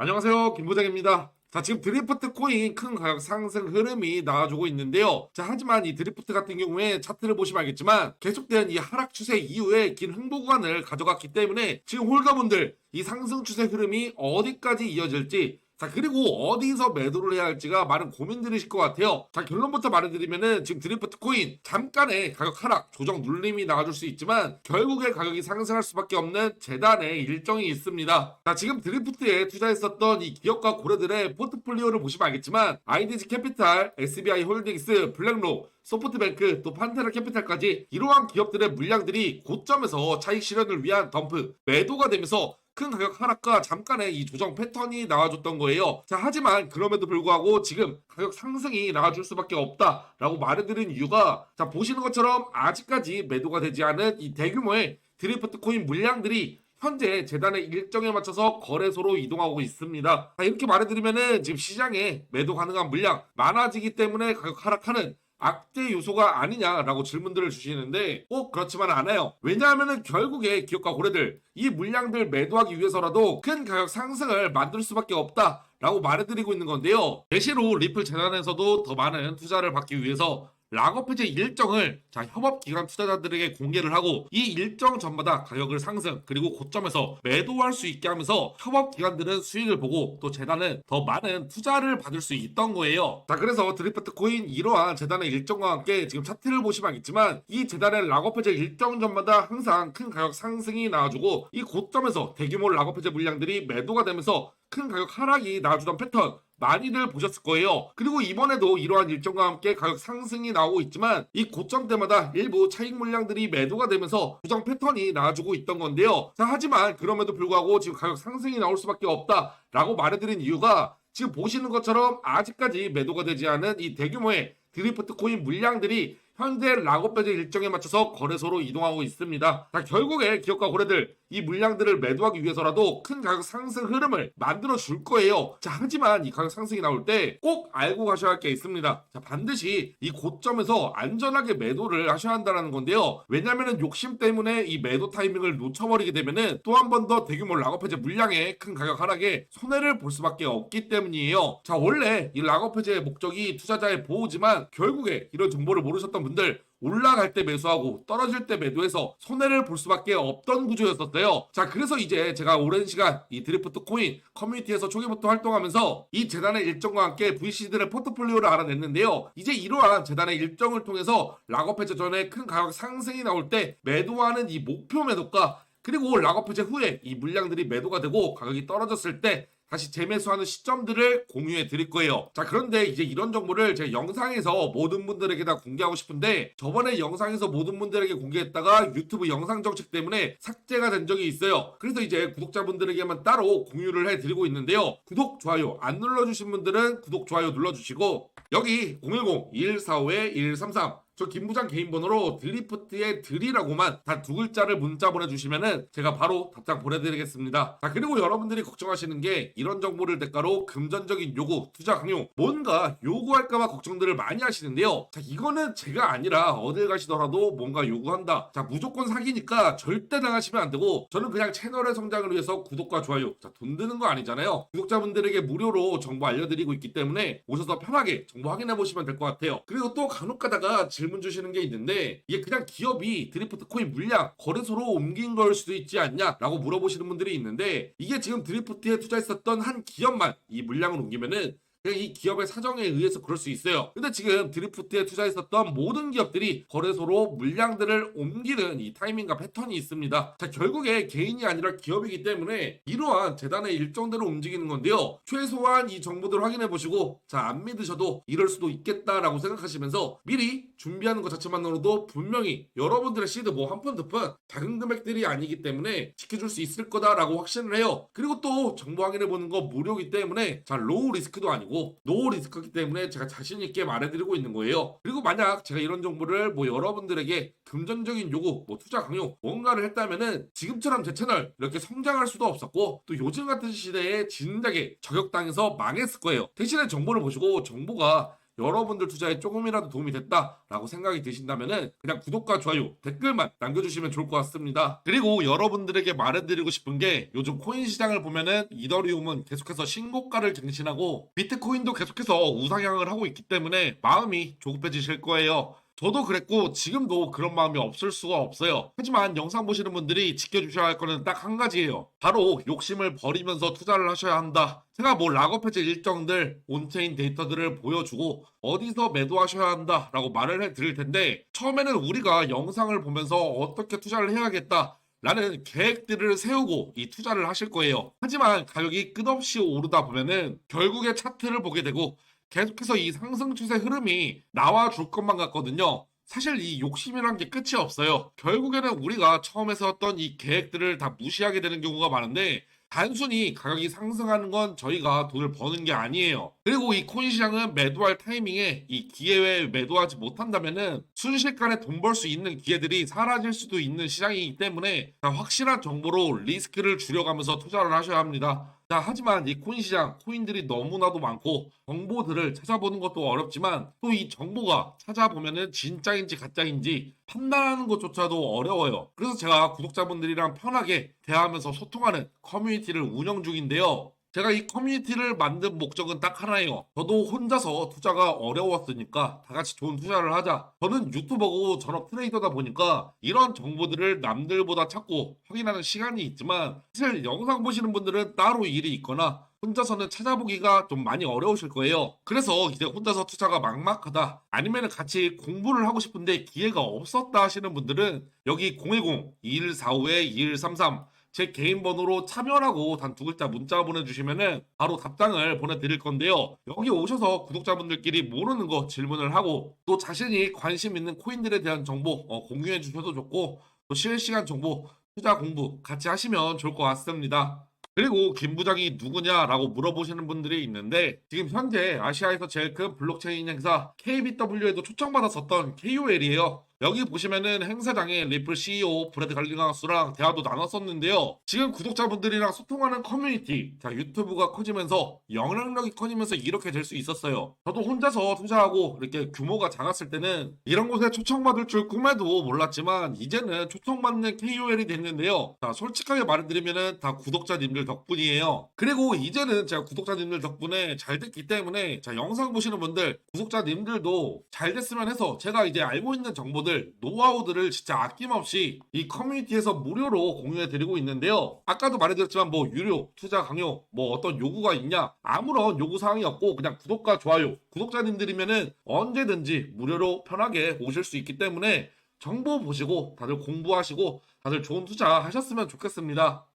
안녕하세요. 김부장입니다. 자, 지금 드리프트 코인 큰 가격 상승 흐름이 나와주고 있는데요. 자, 하지만 이 드리프트 같은 경우에 차트를 보시면 알겠지만 계속된 이 하락 추세 이후에 긴 횡보 구간을 가져갔기 때문에 지금 홀더분들 이 상승 추세 흐름이 어디까지 이어질지 자, 그리고 어디서 매도를 해야 할지가 많은 고민들이실 것 같아요. 자, 결론부터 말해드리면은 지금 드리프트 코인 잠깐의 가격 하락, 조정 눌림이 나와줄 수 있지만 결국에 가격이 상승할 수밖에 없는 재단의 일정이 있습니다. 자, 지금 드리프트에 투자했었던 이 기업과 고래들의 포트폴리오를 보시면 알겠지만 IDG 캐피탈, SBI 홀딩스, 블랙록, 소프트뱅크 또 판테라 캐피탈까지 이러한 기업들의 물량들이 고점에서 차익 실현을 위한 덤프 매도가 되면서 큰 가격 하락과 잠깐의 이 조정 패턴이 나와줬던 거예요. 자, 하지만 그럼에도 불구하고 지금 가격 상승이 나와줄 수밖에 없다라고 말해드린 이유가 자, 보시는 것처럼 아직까지 매도가 되지 않은 이 대규모의 드리프트 코인 물량들이 현재 재단의 일정에 맞춰서 거래소로 이동하고 있습니다. 자, 이렇게 말해드리면은 지금 시장에 매도 가능한 물량 많아지기 때문에 가격 하락하는 악재 요소가 아니냐라고 질문들을 주시는데 꼭 그렇지만 않아요. 왜냐하면은 결국에 기업과 고래들 이 물량들 매도하기 위해서라도 큰 가격 상승을 만들 수밖에 없다. 라고 말해드리고 있는 건데요. 대시로 리플 재단에서도 더 많은 투자를 받기 위해서 락업 해제 일정을 자 협업 기관 투자자들에게 공개를 하고 이 일정 전마다 가격을 상승 그리고 고점에서 매도할 수 있게 하면서 협업 기관들은 수익을 보고 또 재단은 더 많은 투자를 받을 수 있던 거예요. 자 그래서 드리프트 코인 이러한 재단의 일정과 함께 지금 차트를 보시면 알겠지만 이 재단의 락업 해제 일정 전마다 항상 큰 가격 상승이 나와주고 이 고점에서 대규모 락업 해제 물량들이 매도가 되면서 큰 가격 하락이 나와주던 패턴 많이들 보셨을 거예요. 그리고 이번에도 이러한 일정과 함께 가격 상승이 나오고 있지만 이 고점 때마다 일부 차익 물량들이 매도가 되면서 부정 패턴이 나와주고 있던 건데요. 자, 하지만 그럼에도 불구하고 지금 가격 상승이 나올 수밖에 없다라고 말해드린 이유가 지금 보시는 것처럼 아직까지 매도가 되지 않은 이 대규모의 드리프트 코인 물량들이 현재 락업 배제 일정에 맞춰서 거래소로 이동하고 있습니다. 자, 결국에 기업과 고래들 이 물량들을 매도하기 위해서라도 큰 가격 상승 흐름을 만들어 줄 거예요. 자, 하지만 이 가격 상승이 나올 때 꼭 알고 가셔야 할 게 있습니다. 자, 반드시 이 고점에서 안전하게 매도를 하셔야 한다는 건데요. 왜냐면은 욕심 때문에 이 매도 타이밍을 놓쳐버리게 되면은 또 한 번 더 대규모 락업 해제 물량의 큰 가격 하락에 손해를 볼 수밖에 없기 때문이에요. 자, 원래 이 락업 해제의 목적이 투자자의 보호지만 결국에 이런 정보를 모르셨던 분들 올라갈 때 매수하고 떨어질 때 매도해서 손해를 볼 수밖에 없던 구조였었어요. 자, 그래서 이제 제가 오랜 시간 이 드리프트 코인 커뮤니티에서 초기부터 활동하면서 이 재단의 일정과 함께 VC들의 포트폴리오를 알아냈는데요. 이제 이러한 재단의 일정을 통해서 락업 해제 전에 큰 가격 상승이 나올 때 매도하는 이 목표 매도가 그리고 락업 해제 후에 이 물량들이 매도가 되고 가격이 떨어졌을 때 다시 재매수하는 시점들을 공유해 드릴 거예요. 자, 그런데 이제 이런 정보를 제가 영상에서 모든 분들에게 다 공개하고 싶은데 저번에 영상에서 모든 분들에게 공개했다가 유튜브 영상 정책 때문에 삭제가 된 적이 있어요. 그래서 이제 구독자분들에게만 따로 공유를 해 드리고 있는데요. 구독, 좋아요 안 눌러주신 분들은 구독, 좋아요 눌러주시고 여기 010-2145-1133 저 김부장 개인 번호로 드리프트의 드리라고만 다두 글자를 문자 보내주시면은 제가 바로 답장 보내드리겠습니다. 자 그리고 여러분들이 걱정하시는 게 이런 정보를 대가로 금전적인 요구, 투자 강요 뭔가 요구할까봐 걱정들을 많이 하시는데요. 자 이거는 제가 아니라 어딜 가시더라도 뭔가 요구한다. 자 무조건 사기니까 절대 당하시면 안 되고 저는 그냥 채널의 성장을 위해서 구독과 좋아요 자 돈 드는 거 아니잖아요. 구독자분들에게 무료로 정보 알려드리고 있기 때문에 오셔서 편하게 정보 확인해 보시면 될 것 같아요. 그리고 또 간혹 가다가 질문 주시는 게 있는데 이게 그냥 기업이 드리프트 코인 물량 거래소로 옮긴 걸 수도 있지 않냐라고 물어보시는 분들이 있는데 이게 지금 드리프트에 투자했었던 한 기업만 이 물량을 옮기면은 그냥 이 기업의 사정에 의해서 그럴 수 있어요. 근데 지금 드리프트에 투자했었던 모든 기업들이 거래소로 물량들을 옮기는 이 타이밍과 패턴이 있습니다. 자, 결국에 개인이 아니라 기업이기 때문에 이러한 재단의 일정대로 움직이는 건데요. 최소한 이 정보들 확인해 보시고 자, 안 믿으셔도 이럴 수도 있겠다라고 생각하시면서 미리 준비하는 것 자체만으로도 분명히 여러분들의 시드 뭐 한 푼 두 푼 작은 금액들이 아니기 때문에 지켜줄 수 있을 거다라고 확신을 해요. 그리고 또 정보 확인해 보는 거 무료이기 때문에 자, 로우 리스크도 아니고 노 리스크이기 때문에 제가 자신 있게 말해드리고 있는 거예요. 그리고 만약 제가 이런 정보를 뭐 여러분들에게 금전적인 요구, 뭐 투자 강요 뭔가를 했다면은 지금처럼 제 채널 이렇게 성장할 수도 없었고 또 요즘 같은 시대에 진작에 저격당해서 망했을 거예요. 대신에 정보를 보시고 정보가 여러분들 투자에 조금이라도 도움이 됐다라고 생각이 드신다면은 그냥 구독과 좋아요, 댓글만 남겨주시면 좋을 것 같습니다. 그리고 여러분들에게 말해드리고 싶은 게 요즘 코인 시장을 보면은 이더리움은 계속해서 신고가를 갱신하고 비트코인도 계속해서 우상향을 하고 있기 때문에 마음이 조급해지실 거예요. 저도 그랬고 지금도 그런 마음이 없을 수가 없어요. 하지만 영상 보시는 분들이 지켜주셔야 할 거는 딱 한 가지예요. 바로 욕심을 버리면서 투자를 하셔야 한다. 제가 뭐 락업 해제 일정들, 온체인 데이터들을 보여주고 어디서 매도하셔야 한다라고 말을 해드릴 텐데 처음에는 우리가 영상을 보면서 어떻게 투자를 해야겠다. 라는 계획들을 세우고 이 투자를 하실 거예요. 하지만 가격이 끝없이 오르다 보면은 결국에 차트를 보게 되고 계속해서 이 상승 추세 흐름이 나와 줄 것만 같거든요. 사실 이 욕심이란 게 끝이 없어요. 결국에는 우리가 처음에 세웠던 이 계획들을 다 무시하게 되는 경우가 많은데 단순히 가격이 상승하는 건 저희가 돈을 버는 게 아니에요. 그리고 이 코인 시장은 매도할 타이밍에 이 기회에 매도하지 못한다면은 순식간에 돈 벌 수 있는 기회들이 사라질 수도 있는 시장이기 때문에 확실한 정보로 리스크를 줄여가면서 투자를 하셔야 합니다. 자, 하지만 이 코인 시장, 코인들이 너무나도 많고 정보들을 찾아보는 것도 어렵지만 또 이 정보가 찾아보면은 진짜인지 가짜인지 판단하는 것조차도 어려워요. 그래서 제가 구독자분들이랑 편하게 대화하면서 소통하는 커뮤니티를 운영 중인데요. 제가 이 커뮤니티를 만든 목적은 딱 하나예요. 저도 혼자서 투자가 어려웠으니까 다 같이 좋은 투자를 하자. 저는 유튜버고 전업 트레이더다 보니까 이런 정보들을 남들보다 찾고 확인하는 시간이 있지만 사실 영상 보시는 분들은 따로 일이 있거나 혼자서는 찾아보기가 좀 많이 어려우실 거예요. 그래서 이제 혼자서 투자가 막막하다 아니면 같이 공부를 하고 싶은데 기회가 없었다 하시는 분들은 여기 010-2145-2133 제 개인 번호로 참여라고 단 두 글자 문자 보내주시면은 바로 답장을 보내드릴 건데요. 여기 오셔서 구독자분들끼리 모르는 거 질문을 하고 또 자신이 관심 있는 코인들에 대한 정보 어, 공유해 주셔도 좋고 또 실시간 정보 투자 공부 같이 하시면 좋을 것 같습니다. 그리고 김 부장이 누구냐라고 물어보시는 분들이 있는데 지금 현재 아시아에서 제일 큰 블록체인 행사 KBW에도 초청받았었던 KOL이에요. 여기 보시면은 행사장에 리플 CEO 브래드 갈링하우스랑 대화도 나눴었는데요. 지금 구독자분들이랑 소통하는 커뮤니티, 자 유튜브가 커지면서 영향력이 커지면서 이렇게 될 수 있었어요. 저도 혼자서 투자하고 이렇게 규모가 작았을 때는 이런 곳에 초청받을 줄 꿈에도 몰랐지만 이제는 초청받는 KOL이 됐는데요. 자 솔직하게 말해드리면은 다 구독자님들 덕분이에요. 그리고 이제는 제가 구독자님들 덕분에 잘 됐기 때문에 자 영상 보시는 분들 구독자님들도 잘 됐으면 해서 제가 이제 알고 있는 정보들 노하우들을 진짜 아낌없이 이 커뮤니티에서 무료로 공유해 드리고 있는데요. 아까도 말해드렸지만 뭐 유료 투자 강요 뭐 어떤 요구가 있냐 아무런 요구 사항이 없고 그냥 구독과 좋아요 구독자님들이면은 언제든지 무료로 편하게 오실 수 있기 때문에 정보 보시고 다들 공부하시고 다들 좋은 투자 하셨으면 좋겠습니다.